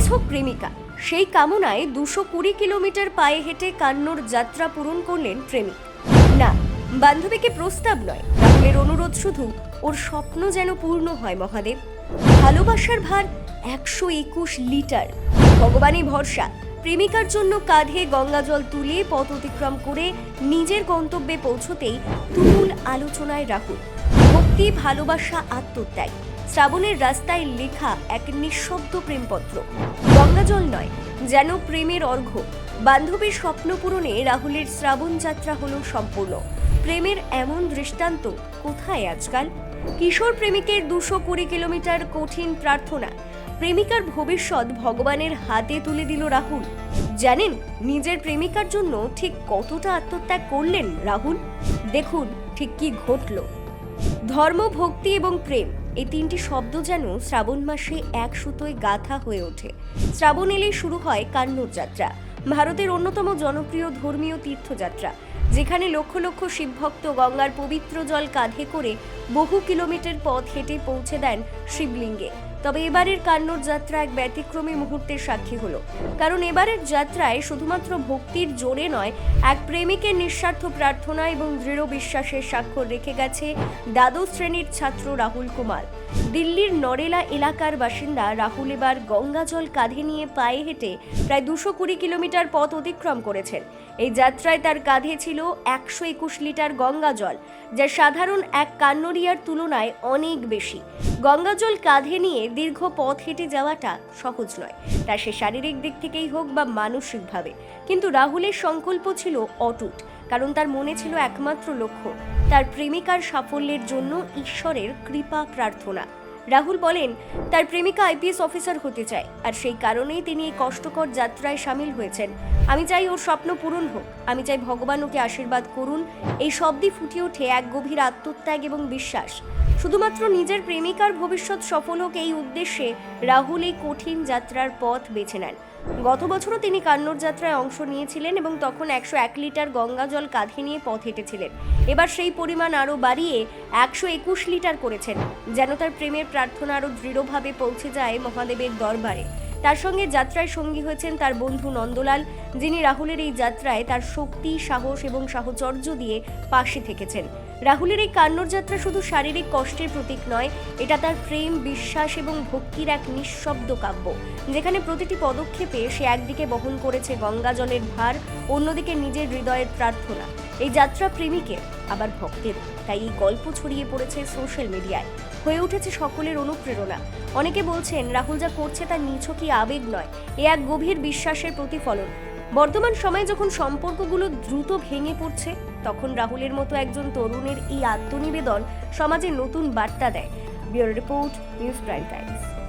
Miss হোক প্রেমিকা, সেই কামনায় দুশো কুড়ি কিলোমিটার পায়ে হেঁটে কান্নর যাত্রা পূরণ করলেন প্রেমিক। না, বান্ধবীকে প্রস্তাব নয়, রাহুলের অনুরোধ শুধু ওর স্বপ্ন যেন পূর্ণ হয় মহাদেব। ভালোবাসার ভার একশো একুশ লিটার। ভগবানই ভরসা, প্রেমিকার জন্য কাঁধে গঙ্গা জল তুলে পথ অতিক্রম করে নিজের গন্তব্যে পৌঁছতেই তুমুল আলোচনায় রাহুল। ভক্তি, ভালোবাসা, আত্মত্যাগ। শ্রাবণের রাস্তায় লেখা এক নিঃশব্দ প্রেমপত্র। গঙ্গাজল নয়, যেন প্রেমের অর্ঘ্য। বান্ধবীর স্বপ্ন পূরণে রাহুলের শ্রাবণ যাত্রা হলো সম্পূর্ণ। প্রেমের এমন দৃষ্টান্ত কোথায় আজকাল? কিশোর প্রেমিকের দুশো কুড়ি কিলোমিটার কঠিন প্রার্থনা। প্রেমিকার ভবিষ্যৎ ভগবানের হাতে তুলে দিল রাহুল। জানেন, নিজের প্রেমিকার জন্য ঠিক কতটা আত্মত্যাগ করলেন রাহুল? দেখুন ঠিক কি ঘটলো। ধর্ম, ভক্তি এবং প্রেম এই তিনটি শব্দ যেন শ্রাবণ মাসে এক সুতোয় গাথা হয়ে ওঠে। শ্রাবণ এলেই শুরু হয় কান্নুর যাত্রা, ভারতের অন্যতম জনপ্রিয় ধর্মীয় তীর্থযাত্রা। যেখানে লক্ষ লক্ষ শিবভক্ত গঙ্গার পবিত্র জল কাঁধে করে বহু কিলোমিটার পথ হেঁটে পৌঁছে দেন শিবলিঙ্গে। তবে এবারের কান্নুর যাত্রা এক ব্যতিক্রমী মুহূর্তের সাক্ষী হলো। কারণ এবারের যাত্রায় শুধুমাত্র ভক্তির জোরে নয়, এক প্রেমিকের নিঃস্বার্থ প্রার্থনা এবং দৃঢ় বিশ্বাসের স্বাক্ষর রেখে গেছে দ্বাদশ শ্রেণির ছাত্র রাহুল কুমার। দিল্লির নরেলা এলাকার বাসিন্দা রাহুল এবার গঙ্গাজল কাঁধে নিয়ে পায়ে হেঁটে প্রায় দুশো কুড়ি কিলোমিটার পথ অতিক্রম করেছেন। এই যাত্রায় তার কাঁধে ছিল একশো একুশ লিটার গঙ্গা জল, যা সাধারণ এক কান্নরিয়ার তুলনায় অনেক বেশি। গঙ্গাজল কাঁধে নিয়ে দীর্ঘ পথ হেঁটে যাওয়াটা সহজ নয়, তা সে শারীরিক দিক থেকেই হোক বা মানসিকভাবে। কিন্তু রাহুলের সংকল্প ছিল অটুট, কারণ তার মনে ছিল একমাত্র লক্ষ্য, তার প্রেমিকার সাফল্যের জন্য ঈশ্বরের কৃপা প্রার্থনা। রাহুল বলেন, তার প্রেমিকা আইপিএস অফিসার হতে চায়, আর সেই কারণেই তিনি এই কষ্টকর যাত্রায় সামিল হয়েছেন। আমি চাই ওর স্বপ্ন পূরণ হোক। আমি চাই ভগবান ওকে আশীর্বাদ করুন। এই শব্দই ফুটে ওঠে এক গভীর আত্মত্যাগ এবং বিশ্বাস। শুধুমাত্র নিজের প্রেমিকার ভবিষ্যৎ সফল হোক এই উদ্দেশ্যে রাহুল এই কঠিন যাত্রার পথ বেছে নেন। গত বছরও তিনি কান্নর যাত্রায় অংশ নিয়েছিলেন এবং তখন একশো এক লিটার গঙ্গা জল কাঁধে নিয়ে পথ হেঁটেছিলেন। এবার সেই পরিমাণ আরও বাড়িয়ে একশো একুশ লিটার করেছেন, যেন তার প্রেমের প্রার্থনা আরও দৃঢ়ভাবে পৌঁছে যায় মহাদেবের দরবারে। তার সঙ্গে যাত্রায় সঙ্গী হয়েছেন তার বন্ধু নন্দলাল, যিনি রাহুলের এই যাত্রায় তার শক্তি, সাহস এবং সাহচর্য দিয়ে পাশে থেকেছেন। রাহুলের এই কান্নর যাত্রা শুধু শারীরিক কষ্টের প্রতীক নয়, এটা তার প্রেম, বিশ্বাস এবং ভক্তির এক নিঃশব্দ কাব্য। যেখানে প্রতিটি পদক্ষেপে সে একদিকে বহন করেছে গঙ্গা জলের ভার, অন্যদিকে নিজের হৃদয়ের প্রার্থনা। এই যাত্রা প্রেমিকের, আবার ভক্তের। তাই এই গল্প ছড়িয়ে পড়েছে সোশ্যাল মিডিয়ায়। হয়ে উঠেছে সকলের অনুপ্রেরণা। অনেকে বলছেন, রাহুল যা করছে তার নিছকই আবেগ নয়, এ এক গভীর বিশ্বাসের প্রতিফলন। বর্তমান সময়ে যখন সম্পর্কগুলো দ্রুত ভেঙে পড়ছে, তখন রাহুলের মতো একজন তরুণের এই আত্মনিবেদন সমাজে নতুন বার্তা দেয়। Bureau report, news prime times.